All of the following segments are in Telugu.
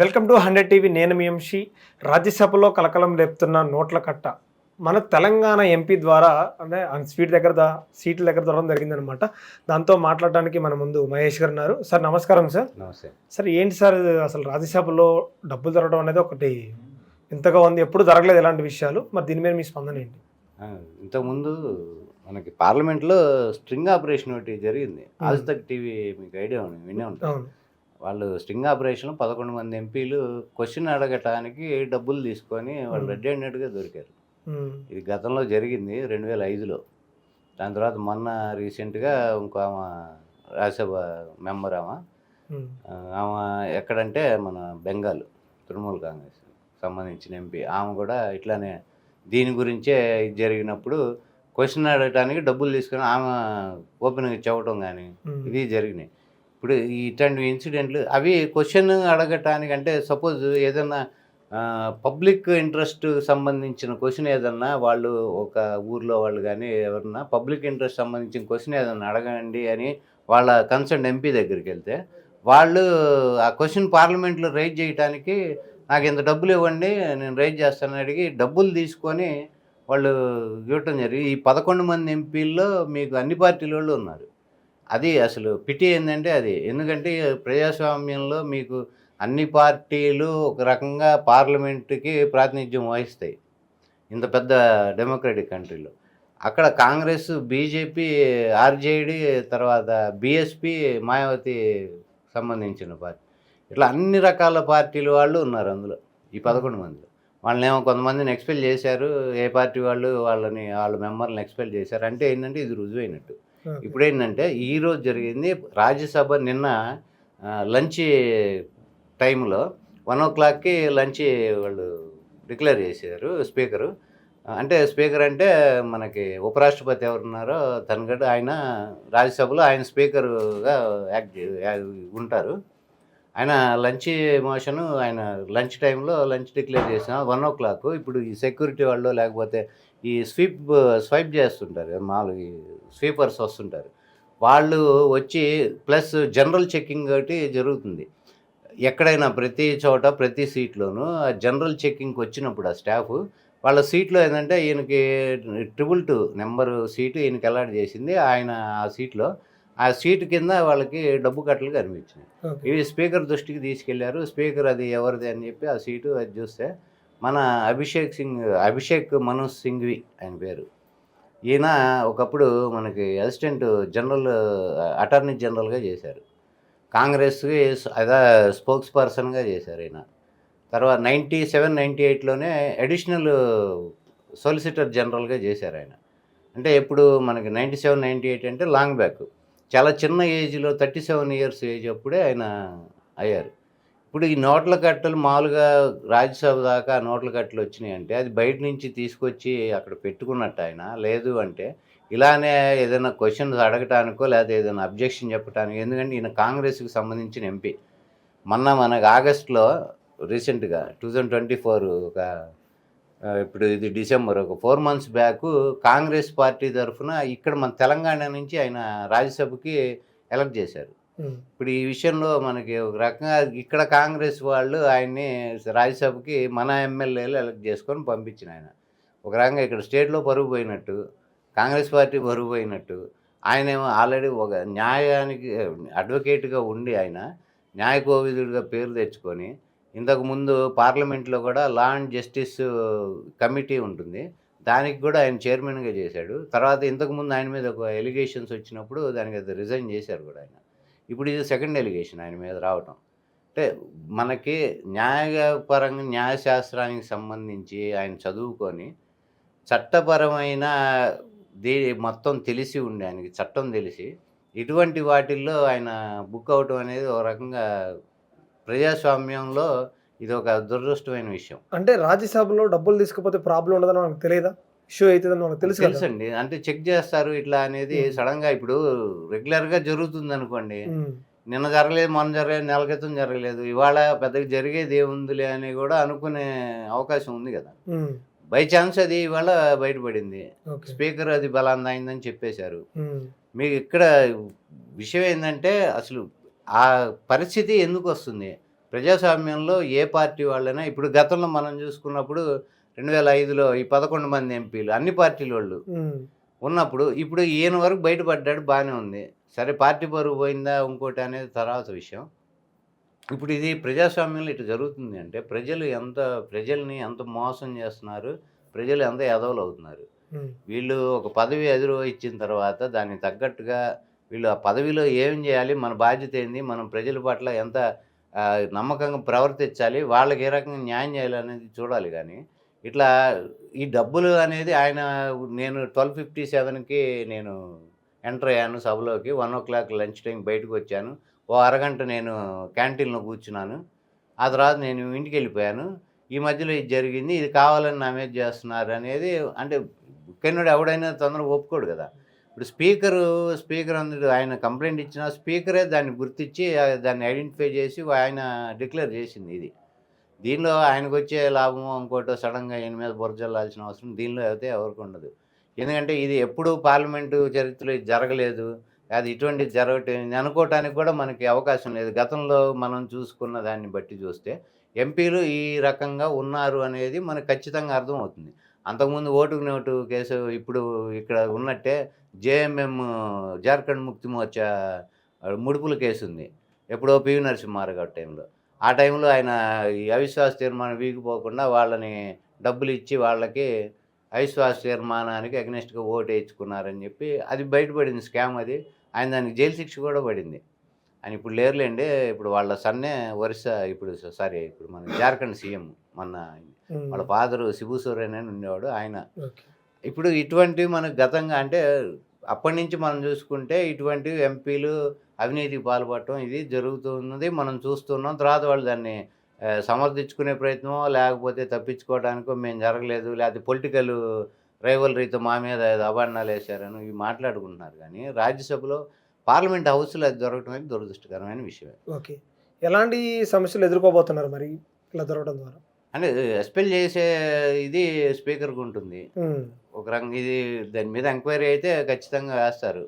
Welcome to hundred TV. నేను మీ ఎంషి. రాజ్యసభలో కలకలం లేపుతున్న నోట్ల కట్ట. మన తెలంగాణ ఎంపీ ద్వారా అంటే సీట్ దగ్గర దా సీట్ల దగ్గర దొరకడం జరిగిందనమాట దాంతో మాట్లాడడానికి మన ముందు మహేష్ గారు ఉన్నారు. సార్ నమస్కారం సార్. నమస్తే. సార్ ఏంటి సార్ అసలు రాజ్యసభలో డబ్బులు దొరకడం అనేది ఒకటి ఇంతగా ఉంది. ఎప్పుడు జరగలేదు ఇలాంటి విషయాలు. మరి దీని మీద మీ స్పందన ఏంటి? ఇంతకుముందు మనకి పార్లమెంట్లో స్ట్రింగ్ ఆపరేషన్ ఒకటి జరిగింది. ఆజ్ తక్ టీవీ మీకు ఐడియా ఉంది వినే ఉంటారు అవును. వాళ్ళు స్ట్రింగ్ ఆపరేషన్ పదకొండు మంది ఎంపీలు క్వశ్చన్ అడగటానికి డబ్బులు తీసుకొని వాళ్ళు Hmm. రెడ్ హ్యాండెడ్గా దొరికారు. ఇది గతంలో జరిగింది రెండు వేల ఐదులో. దాని తర్వాత మొన్న రీసెంట్గా ఇంకో ఆమె రాజ్యసభ మెంబర్ ఆమె ఆమె ఎక్కడంటే మన బెంగాల్ తృణమూల్ కాంగ్రెస్ సంబంధించిన ఎంపీ. ఆమె కూడా ఇట్లానే దీని గురించే ఇది జరిగినప్పుడు క్వశ్చన్ అడగటానికి డబ్బులు తీసుకొని ఆమె ఓపెన్గా చెప్పడం కానీ ఇది జరిగినాయి. ఇప్పుడు ఇట్లాంటి ఇన్సిడెంట్లు అవి క్వశ్చన్ అడగటానికి అంటే సపోజ్ ఏదన్నా పబ్లిక్ ఇంట్రెస్ట్ సంబంధించిన క్వశ్చన్ ఏదన్నా వాళ్ళు ఒక ఊర్లో వాళ్ళు కానీ ఎవరన్నా పబ్లిక్ ఇంట్రెస్ట్ సంబంధించిన క్వశ్చన్ ఏదన్నా అడగండి అని వాళ్ళ కన్సర్న్ ఎంపీ దగ్గరికి వెళ్తే వాళ్ళు ఆ క్వశ్చన్ పార్లమెంట్లో రైజ్ చేయడానికి నాకు ఇంత డబ్బులు ఇవ్వండి నేను రైజ్ చేస్తానని అడిగి డబ్బులు తీసుకొని వాళ్ళు ఇవ్వటం జరిగి ఈ పదకొండు మంది ఎంపీల్లో మీకు అన్ని పార్టీల వాళ్ళు ఉన్నారు. అది అసలు పిటి ఏంటంటే అది. ఎందుకంటే ప్రజాస్వామ్యంలో మీకు అన్ని పార్టీలు ఒక రకంగా పార్లమెంటుకి ప్రాతినిధ్యం వహిస్తాయి. ఇంత పెద్ద డెమోక్రటిక్ కంట్రీలో. అక్కడ కాంగ్రెస్ బీజేపీ ఆర్జేడి తర్వాత బీఎస్పీ మాయావతి సంబంధించిన పార్టీ. ఇట్లా అన్ని రకాల పార్టీల వాళ్ళు ఉన్నారు అందులో ఈ పదకొండు మందిలో. వాళ్ళని ఏమో కొంతమందిని ఎక్స్పెల్ చేశారు ఏ పార్టీ వాళ్ళు వాళ్ళని వాళ్ళ మెంబర్లను ఎక్స్పెల్ చేశారు. అంటే ఏంటంటే ఇది రుజువైనట్టు. ఇప్పుడేంటంటే ఈరోజు జరిగింది రాజ్యసభ నిన్న లంచ్ టైంలో వన్ ఓ క్లాక్కి లంచ్ వాళ్ళు డిక్లేర్ చేశారు స్పీకరు. అంటే స్పీకర్ అంటే మనకి ఉపరాష్ట్రపతి ఎవరున్నారో తనగడ ఆయన రాజ్యసభలో ఆయన స్పీకర్గా యాక్ట్ ఉంటారు. ఆయన లంచ్ మోషను ఆయన లంచ్ టైంలో లంచ్ డిక్లేర్ చేసిన వన్ ఓ క్లాక్. ఇప్పుడు ఈ సెక్యూరిటీ వాళ్ళు లేకపోతే ఈ స్వీప్ స్వైప్ చేస్తుంటారు. మామూలు స్వీపర్స్ వస్తుంటారు. వాళ్ళు వచ్చి ప్లస్ జనరల్ చెక్కింగ్ ఒకటి జరుగుతుంది. ఎక్కడైనా ప్రతి చోట ప్రతి సీట్లోనూ ఆ జనరల్ చెక్కింగ్కి వచ్చినప్పుడు ఆ స్టాఫ్ వాళ్ళ సీట్లో ఏంటంటే ఈయనకి ట్రిపుల్ టూ నెంబరు సీటు ఈయనకి అలాట్ చేసింది. ఆయన ఆ సీట్లో ఆ సీటు కింద వాళ్ళకి డబ్బు కట్టలు కనిపించినాయి. ఇవి స్పీకర్ దృష్టికి తీసుకెళ్ళారు. స్పీకర్ అది ఎవరిది అని చెప్పి ఆ సీటు అది చూస్తే మన అభిషేక్ సింగ్ అభిషేక్ మనోజ్ సింఘ్వి ఆయన పేరు. ఈయన ఒకప్పుడు మనకి అసిస్టెంట్ జనరల్ అటార్నీ జనరల్గా చేశారు. కాంగ్రెస్కి అదా స్పోక్స్ పర్సన్గా చేశారు ఈయన. తర్వాత నైంటీ సెవెన్ నైంటీ ఎయిట్లోనే అడిషనల్ సొలిసిటర్ జనరల్గా చేశారు ఆయన. అంటే ఇప్పుడు మనకి నైంటీ సెవెన్ నైంటీ ఎయిట్ అంటే లాంగ్ బ్యాక్. చాలా చిన్న ఏజ్లో థర్టీ సెవెన్ ఇయర్స్ ఏజ్ అప్పుడే ఆయన అయ్యారు. ఇప్పుడు ఈ నోట్ల కట్టలు మామూలుగా రాజ్యసభ దాకా నోట్ల కట్టలు వచ్చినాయంటే అది బయట నుంచి తీసుకొచ్చి అక్కడ పెట్టుకున్నట్టు ఆయన. లేదు అంటే ఇలానే ఏదైనా క్వశ్చన్స్ అడగటానికో లేదా ఏదైనా అబ్జెక్షన్ చెప్పటానికి ఎందుకంటే ఈయన కాంగ్రెస్కి సంబంధించిన ఎంపీ. మొన్న మనకు ఆగస్టులో రీసెంట్గా టూ థౌజండ్ ట్వంటీ ఫోర్ ఒక ఇప్పుడు ఇది డిసెంబర్ ఒక four months back Congress party తరఫున ఇక్కడ మన తెలంగాణ నుంచి ఆయన రాజ్యసభకి ఎలక్ట్ చేశారు. ఇప్పుడు ఈ విషయంలో మనకి ఒక రకంగా ఇక్కడ కాంగ్రెస్ వాళ్ళు ఆయన్ని రాజ్యసభకి మన ఎమ్మెల్యేలు ఎలక్ట్ చేసుకొని పంపించిన ఆయన. ఒక రకంగా ఇక్కడ స్టేట్లో పరుగు పోయినట్టు కాంగ్రెస్ పార్టీ పరుగు పోయినట్టు ఆయన ఏమో ఆల్రెడీ ఒక న్యాయానికి అడ్వకేట్గా ఉండి ఆయన న్యాయ కోవిదుడిగా పేరు తెచ్చుకొని ఇంతకుముందు పార్లమెంట్లో కూడా లా అండ్ జస్టిస్ కమిటీ ఉంటుంది. దానికి కూడా ఆయన చైర్మన్గా చేశాడు. తర్వాత ఇంతకుముందు ఆయన మీద ఒక ఎలిగేషన్స్ వచ్చినప్పుడు దానికి అది రిజైన్ చేశారు కూడా ఆయన. ఇప్పుడు ఇది సెకండ్ ఎలిగేషన్ ఆయన మీద రావటం. అంటే మనకి న్యాయపరంగా న్యాయశాస్త్రానికి సంబంధించి ఆయన చదువుకొని చట్టపరమైన దీ మొత్తం తెలిసి ఉండే ఆయనకి చట్టం తెలిసి ఇటువంటి వాటిల్లో ఆయన బుక్ అవటం అనేది ఒక రకంగా ప్రజాస్వామ్యంలో ఇది ఒక దురదృష్టమైన విషయం. అంటే రాజ్యసభలో డబ్బులు తీసుకుపోతే ప్రాబ్లం ఉండదని మనకు తెలియదా? ఇష్యూ అవుతుందని మనకు తెలుసు తెలుసండి. అంటే చెక్ చేస్తారు ఇట్లా అనేది. సడన్గా ఇప్పుడు రెగ్యులర్గా జరుగుతుంది అనుకోండి. నిన్న జరగలేదు మొన్న జరగలేదు నెల క్రితం జరగలేదు. ఇవాళ పెద్దగా జరిగేది ఏముందిలే అని కూడా అనుకునే అవకాశం ఉంది కదా. బై ఛాన్స్ అది ఇవాళ బయటపడింది. స్పీకర్ అది బలాంద అయిందని చెప్పేశారు మీకు ఇక్కడ విషయం ఏంటంటే అసలు ఆ పరిస్థితి ఎందుకు వస్తుంది ప్రజాస్వామ్యంలో ఏ పార్టీ వాళ్ళైనా ఇప్పుడు గతంలో మనం చూసుకున్నప్పుడు రెండు వేల ఐదులో ఈ పదకొండు మంది ఎంపీలు అన్ని పార్టీల వాళ్ళు ఉన్నప్పుడు ఇప్పుడు ఈయన వరకు బయటపడ్డాడు బాగానే ఉంది. సరే పార్టీ పరువు పోయిందా ఇంకోటి అనేది తర్వాత విషయం. ఇప్పుడు ఇది ప్రజాస్వామ్యంలో ఇటు జరుగుతుంది అంటే ప్రజలు ఎంత ప్రజల్ని ఎంత మోసం చేస్తున్నారు ప్రజలు ఎంత ఎదవలు అవుతున్నారు వీళ్ళు ఒక పదవి అధిరోహించిన తర్వాత దానికి తగ్గట్టుగా వీళ్ళు ఆ పదవిలో ఏం చేయాలి మన బాధ్యత ఏంది మనం ప్రజల పట్ల ఎంత నమ్మకంగా ప్రవర్తించాలి వాళ్ళకి ఏ రకంగా న్యాయం చేయాలి అనేది చూడాలి కానీ ఇట్లా ఈ డబ్బులు అనేది ఆయన నేను ట్వెల్వ్ ఫిఫ్టీ సెవెన్కి నేను ఎంటర్ అయ్యాను సభలోకి one o'clock lunch time బయటకు వచ్చాను ఓ అరగంట నేను క్యాంటీన్లో కూర్చున్నాను ఆ తర్వాత నేను ఇంటికి వెళ్ళిపోయాను ఈ మధ్యలో ఇది జరిగింది ఇది కావాలని నా మీద చేస్తున్నారు అనేది అంటే కెన్నుడు ఎవడైనా తొందరగా ఒప్పుకోడు కదా. ఇప్పుడు స్పీకరు స్పీకర్ అందరూ ఆయన కంప్లైంట్ ఇచ్చిన స్పీకరే దాన్ని గుర్తించి దాన్ని ఐడెంటిఫై చేసి ఆయన డిక్లేర్ చేసింది ఇది. దీనిలో ఆయనకు వచ్చే లాభము ఇంకోటో సడన్గా ఈయన మీద బురజల్లాల్సిన అవసరం దీనిలో అయితే ఎవరికి ఉండదు. ఎందుకంటే ఇది ఎప్పుడు పార్లమెంటు చరిత్రలో ఇది జరగలేదు. అది ఇటువంటి జరగటం అనుకోవటానికి కూడా మనకి అవకాశం లేదు. గతంలో మనం చూసుకున్న దాన్ని బట్టి చూస్తే ఎంపీలు ఈ రకంగా ఉన్నారు అనేది మనకు ఖచ్చితంగా అర్థమవుతుంది. అంతకుముందు ఓటుకు నోటు కేసు ఇప్పుడు ఇక్కడ ఉన్నట్టే జేఎంఎం జార్ఖండ్ ముక్తి మోర్చా ముడుపుల కేసు ఉంది ఎప్పుడో పివి నరసింహారావు గారి టైంలో. ఆ టైంలో ఆయన ఈ అవిశ్వాస తీర్మానం వీగిపోకుండా వాళ్ళని డబ్బులు ఇచ్చి వాళ్ళకి అవిశ్వాస తీర్మానానికి అగ్నెస్ట్గా ఓటు వేయించుకున్నారని చెప్పి అది బయటపడింది స్కామ్ అది. ఆయన దానికి జైలు శిక్ష కూడా పడింది. ఆయన ఇప్పుడు లేరులేండి. ఇప్పుడు వాళ్ళ సన్నే వరుస ఇప్పుడు సారీ ఇప్పుడు మన జార్ఖండ్ సీఎం మొన్న వాళ్ళ ఫాదరు శిబు సోరెన్ అని ఉండేవాడు ఆయన. ఇప్పుడు ఇటువంటివి మనకు గతంగా అంటే అప్పటి నుంచి మనం చూసుకుంటే ఇటువంటి ఎంపీలు అవినీతికి పాల్పడటం ఇది జరుగుతున్నది మనం చూస్తున్నాం. తర్వాత వాళ్ళు దాన్ని సమర్థించుకునే ప్రయత్నమో లేకపోతే తప్పించుకోవడానికో మేము జరగలేదు. లేకపోతే పొలిటికల్ రైవలరీతో మా మీద ఏదో అభాండాలు వేశారని ఇవి మాట్లాడుకుంటున్నారు కానీ రాజ్యసభలో పార్లమెంట్ హౌస్లో అది దొరకడం అనేది దురదృష్టకరమైన విషయమే. ఓకే. ఎలాంటి సమస్యలు ఎదుర్కోబోతున్నారు మరి ఇలా దొరకడం ద్వారా? అంటే ఎక్స్పెల్ చేసే ఇది స్పీకర్కి ఉంటుంది. ఒక రకంగా ఇది దాని మీద ఎంక్వైరీ అయితే ఖచ్చితంగా వేస్తారు.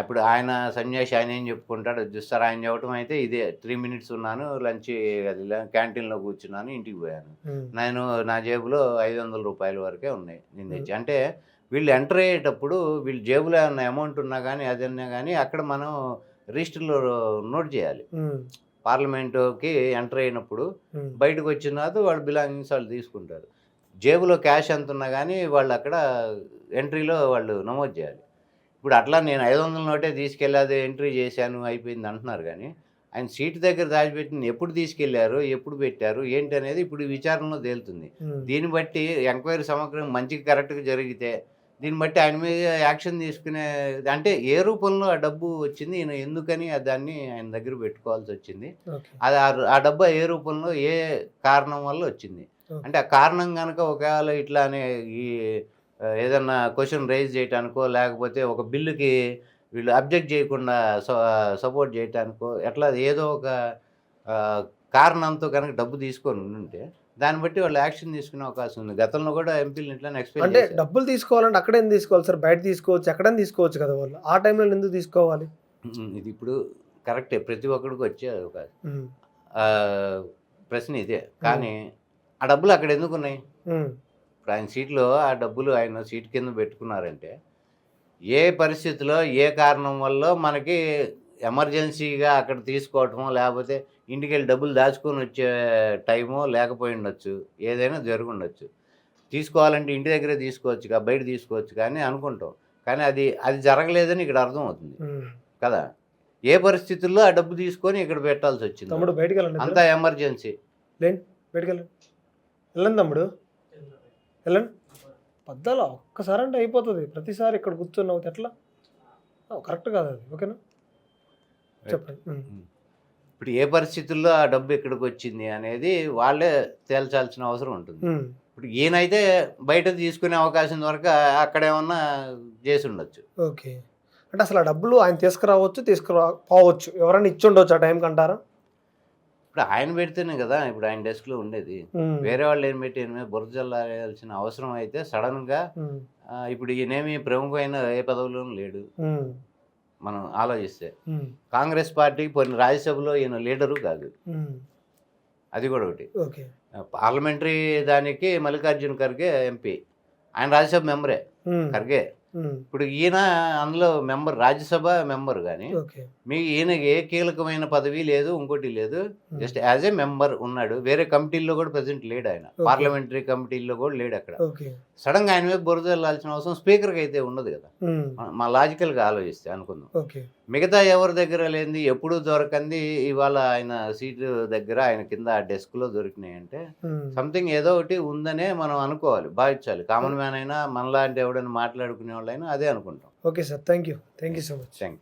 ఇప్పుడు ఆయన సన్యాసి ఆయన ఏం చెప్పుకుంటాడు చూస్తారు ఆయన చెప్పడం అయితే ఇదే త్రీ మినిట్స్ ఉన్నాను లంచ్ అది క్యాంటీన్లో కూర్చున్నాను ఇంటికి పోయాను. నేను నా జేబులో ఐదు వందల రూపాయల వరకే ఉన్నాయి నేను తెచ్చి. అంటే వీళ్ళు ఎంటర్ అయ్యేటప్పుడు వీళ్ళ జేబులో ఏమన్నా అమౌంట్ ఉన్నా కానీ అదన్నా కానీ అక్కడ మనం రిజిస్టర్లో నోట్ చేయాలి. పార్లమెంటుకి ఎంటర్ అయినప్పుడు బయటకు వచ్చిన తర్వాత వాళ్ళు బిలాంగింగ్స్ వాళ్ళు తీసుకుంటారు. జేబులో క్యాష్ ఎంత ఉన్నా కానీ వాళ్ళు అక్కడ ఎంట్రీలో వాళ్ళు నమోదు చేయాలి. ఇప్పుడు అట్లా నేను ఐదు వందల నోటే తీసుకెళ్ళి అది ఎంట్రీ చేశాను అయిపోయింది అంటున్నారు కానీ ఆయన సీట్ దగ్గర దాచిపెట్టిన ఎప్పుడు తీసుకెళ్ళారు ఎప్పుడు పెట్టారు ఏంటి అనేది ఇప్పుడు విచారణలో తేలుతుంది. దీన్ని బట్టి ఎంక్వైరీ సమగ్రం మంచిగా కరెక్ట్గా జరిగితే దీన్ని బట్టి ఆయన మీద యాక్షన్ తీసుకునే అంటే ఏ రూపంలో ఆ డబ్బు వచ్చింది ఈయన ఎందుకని దాన్ని ఆయన దగ్గర పెట్టుకోవాల్సి వచ్చింది. అది ఆ- డబ్బా ఏ రూపంలో ఏ కారణం వల్ల వచ్చింది. అంటే ఆ కారణం కనుక ఒకవేళ ఇట్లానే ఈ ఆ, ఏదన్నా క్వశ్చన్ రైజ్ చేయటానికో లేకపోతే ఒక బిల్లుకి వీళ్ళు అబ్జెక్ట్ చేయకుండా సపోర్ట్ చేయటానికో ఎట్లా ఏదో ఒక కారణంతో కనుక డబ్బు తీసుకొని ఉంటే దాన్ని బట్టి వాళ్ళు యాక్షన్ తీసుకునే అవకాశం ఉంది. గతంలో కూడా ఎంపీలు ఇట్లా ఎక్స్పెక్ట్ అంటే డబ్బులు తీసుకోవాలంటే అక్కడేం తీసుకోవాలి సార్? బయట తీసుకోవచ్చు ఎక్కడైనా తీసుకోవచ్చు కదా వాళ్ళు. ఆ టైంలో ఎందుకు తీసుకోవాలి? ఇది ఇప్పుడు కరెక్టే. ప్రతి ఒక్కడికి వచ్చే ఆ, ప్రశ్న ఇదే. కానీ ఆ డబ్బులు అక్కడ ఎందుకు ఉన్నాయి? ఇప్పుడు ఆయన సీట్లో ఆ డబ్బులు ఆయన సీట్ కింద పెట్టుకున్నారంటే ఏ పరిస్థితిలో ఏ కారణం వల్ల మనకి ఎమర్జెన్సీగా అక్కడ తీసుకోవటమో లేకపోతే ఇంటికి వెళ్ళి డబ్బులు దాచుకొని వచ్చే టైమో లేకపోయి ఉండొచ్చు ఏదైనా జరిగి ఉండొచ్చు తీసుకోవాలంటే ఇంటి దగ్గరే తీసుకోవచ్చు బయట తీసుకోవచ్చు కానీ అనుకుంటాం. కానీ అది అది జరగలేదని ఇక్కడ అర్థమవుతుంది. ఉమ్. కదా? ఏ పరిస్థితుల్లో ఆ డబ్బు తీసుకొని ఇక్కడ పెట్టాల్సి వచ్చింది? తమ్ముడు బయటికి అంతా ఎమర్జెన్సీ. బయటికి వెళ్ళండి వెళ్ళండి తమ్ముడు. వెళ్ళండి. పద్దాల? ఒక్కసారి అంటే అయిపోతుంది. ప్రతిసారి ఇక్కడ కూర్చున్నావు ఎట్లా? కరెక్ట్ కాదు అది. ఓకేనా? చెప్పండి. ఇప్పుడు ఏ పరిస్థితుల్లో ఆ డబ్బు ఇక్కడికి వచ్చింది అనేది వాళ్ళే తేల్చాల్సిన అవసరం ఉంటుంది. ఇప్పుడు ఈయనైతే బయట తీసుకునే అవకాశం వరకు అక్కడ ఏమన్నా చేసి ఉండొచ్చు. ఓకే. అంటే అసలు ఆ డబ్బులు ఆయన తీసుకురావచ్చు తీసుకురా పోవచ్చు. ఎవరైనా ఇచ్చి ఉండొచ్చు ఆ టైంకి అంటారా? ఇప్పుడు ఆయన పెడితేనే కదా ఇప్పుడు ఆయన డెస్క్లో ఉండేది. వేరే వాళ్ళు ఏం పెట్టి బురద జల్లాల్సిన అవసరం అయితే సడన్గా ఉమ్, ఇప్పుడు ఈయనేమి ప్రముఖమైన ఏ పదవిలోనూ లేడు. మనం ఆలోచిస్తే కాంగ్రెస్ పార్టీకి పోయిన రాజ్యసభలో ఈయన లీడరు కాదు. అది కూడా ఒకటి. ఓకే. పార్లమెంటరీ దానికి మల్లికార్జున ఖర్గే ఎంపీ. ఆయన రాజ్యసభ మెంబరే ఖర్గే. ఇప్పుడు ఈయన అందులో మెంబర్ రాజ్యసభ మెంబర్ కానీ మీ ఈయనకి ఏ కీలకమైన పదవి లేదు ఇంకోటి లేదు. జస్ట్ యాజ్ ఏ మెంబర్ ఉన్నాడు. వేరే కమిటీల్లో కూడా ప్రెసెంట్ లేడు ఆయన. పార్లమెంటరీ కమిటీల్లో కూడా లేడు అక్కడ. ఓకే సడన్గా ఆయన మీద బురద వెళ్ళాల్సిన అవసరం స్పీకర్కి అయితే ఉండదు కదా. మా లాజికల్గా ఆలోచిస్తే అనుకుందాం. ఓకే. మిగతా ఎవరి దగ్గర లేనిది ఎప్పుడు దొరకంది ఇవాళ ఆయన సీటు దగ్గర ఆయన కింద ఆ డెస్క్లో దొరికినాయి అంటే సంథింగ్ ఏదో ఒకటి ఉందనే మనం అనుకోవాలి భావించాలి. కామన్ మ్యాన్ అయినా మనలాంటి ఎవడైనా మాట్లాడుకునే వాళ్ళైనా అదే అనుకుంటాం. Okay sir. Thank you thank you so much. Thank